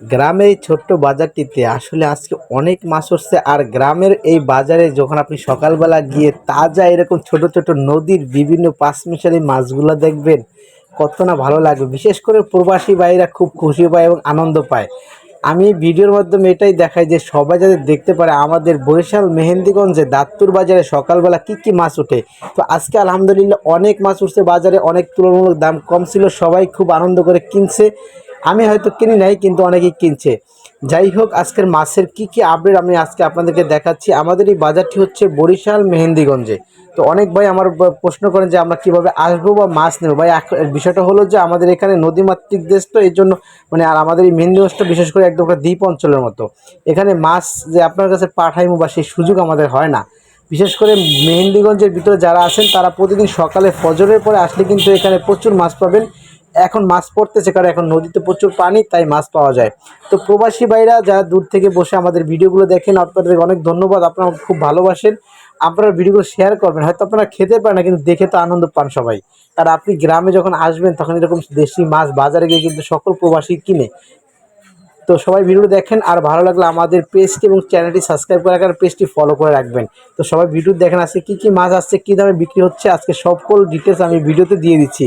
গ্রামের এই ছোট্ট বাজারটিতে আসলে আজকে অনেক মাছ উঠছে, আর গ্রামের এই বাজারে যখন আপনি সকালবেলা গিয়ে তাজা এরকম ছোট ছোট নদীর বিভিন্ন পাঁচমিশালি মাছগুলো দেখবেন, কত না ভালো লাগবে বিশেষ করে প্রবাসী ভাইরা খুব খুশি পায় এবং আনন্দ পায়। আমি ভিডিওর মাধ্যমে এটাই দেখাই যে সবাই যাতে দেখতে পারে আমাদের বরিশাল মেহেন্দিগঞ্জে দাত্তুর বাজারে সকালবেলা কি কি মাছ ওঠে। তো আজকে আলহামদুলিল্লাহ অনেক মাছ উঠছে, বাজারে অনেক তুলনামূলক দাম কম ছিল, সবাই খুব আনন্দ করে কিনছে। আমি হয়তো কিনি নাই, কিন্তু অনেকেই কিনছে। যাই হোক, আজকের মাছের কি কি আপডেট আমি আজকে আপনাদেরকে দেখাচ্ছি। আমাদের এই বাজারটি হচ্ছে বরিশাল মেহেন্দিগঞ্জে। তো অনেক ভাই আমার প্রশ্ন করেন যে আমরা কীভাবে আসব বা মাছ নেব। ভাই বিষয়টা হলো যে আমাদের এখানে নদীমাতৃক দেশ তো, এই জন্য মানে আর আমাদের এই মেহেন্দিগঞ্জটা বিশেষ করে একদম দ্বীপ অঞ্চলের মতো। এখানে মাছ যে আপনার কাছে পাঠাইমো বা সেই সুযোগ আমাদের হয় না। বিশেষ করে মেহেন্দিগঞ্জের ভিতরে যারা আছেন, তারা প্রতিদিন সকালে ফজরের পরে আসলে কিন্তু এখানে প্রচুর মাছ পাবেন। এখন মাছ পড়তেছে, কারণ এখন নদীতে প্রচুর পানি, তাই মাছ পাওয়া যায়। তো প্রবাসী ভাইরা, যারা দূর থেকে বসে আমাদের ভিডিওগুলো দেখেন আপনাদের অনেক ধন্যবাদ, আপনারা খুব ভালোবাসেন। আপনারা ভিডিওগুলো শেয়ার করবেন, হয়তো আপনারা খেতে পারেন না, কিন্তু দেখে তো আনন্দ পান সবাই। আর আপনি গ্রামে যখন আসবেন, তখন এরকম দেশি মাছ বাজারে গিয়ে কিন্তু সকল প্রবাসী কিনে। তো সবাই ভিডিও দেখেন, আর ভালো লাগলে আমাদের পেজটি এবং চ্যানেলটি সাবস্ক্রাইব করে রাখার, পেজটি ফলো করে রাখবেন। তো সবাই ভিডিও দেখেন, আজকে কী কী মাছ আসছে, কী দামে বিক্রি হচ্ছে, আজকে সকল ডিটেলস আমি ভিডিওতে দিয়ে দিচ্ছি।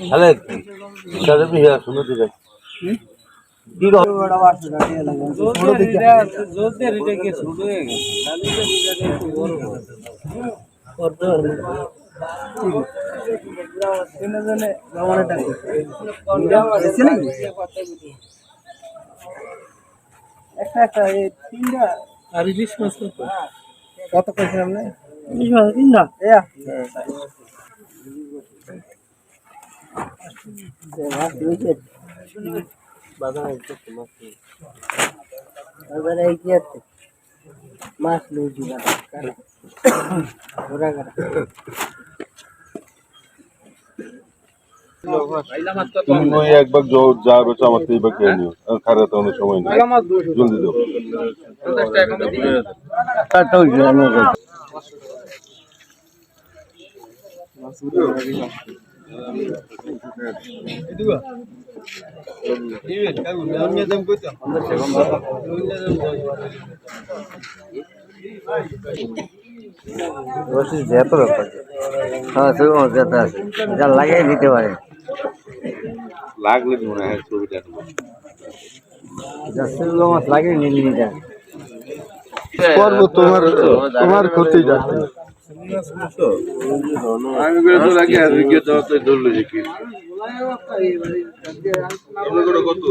তাহলে তাহলে তুমি হিয়া শুনো দিলে একটা একটা তিনটা আর ইলিশ মাছ কত? কইছেন আপনি ইলিশ মাছ তিনটা এয়া। মাছ লুচি ঘোরা ঘোরা তুমি ওই একবার জ- যা বেচো আমার থেকে এবার খেয়ে নিও আর খারাপ তো অনেক সময় নেই জলদি দাও যেত ব্যাপার? হ্যাঁ সেরকম যেত আছে। যা লাগিয়ে নিতে পারে। লাগলে মনে হয় ছবিটা যা সেগুলো মাছ লাগিয়ে নিয়ে নিতে করব তোমার তোমার ক্ষতি যাচ্ছে আমি করে তো লাগে আর গিয়ে তো তো ধরলো যে কি? আমরা করে কত?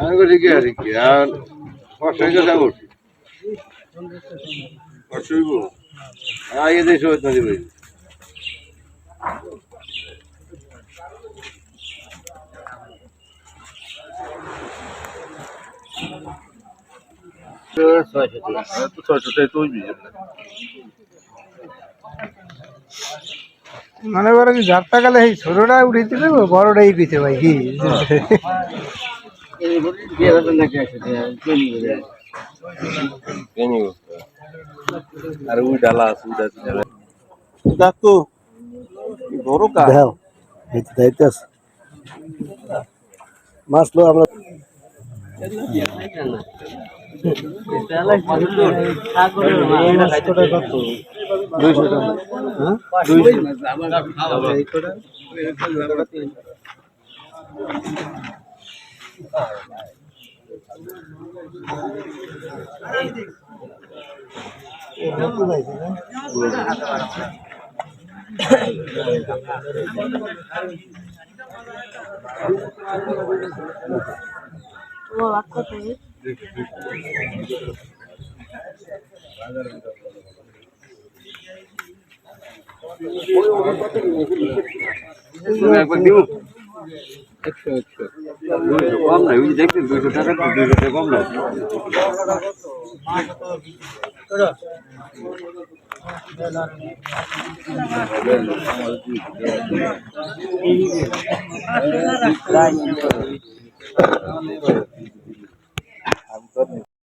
আমি করে কি আর কি? আর পাঁচশো টাকা যাব পাঁচশো হইব? আগে দেশ হইতে দিবে তো ছয়শো টাকা তো হইবি মনে করো কি যাত্রা কালে এই ছোটটা উঠেছে বড়টাই দিতে ভাই কি? আর ওই ডালা আছে ওই ডালা ডাক তো বড় কা দাও এই তো দায়িত্ব আছে। মাছ লো আমরা দুইশো টাকা একবার দিব কম নাই ওই দেখছেন দুইশো টাকা তো দুইশো টাকা কম নাই Right.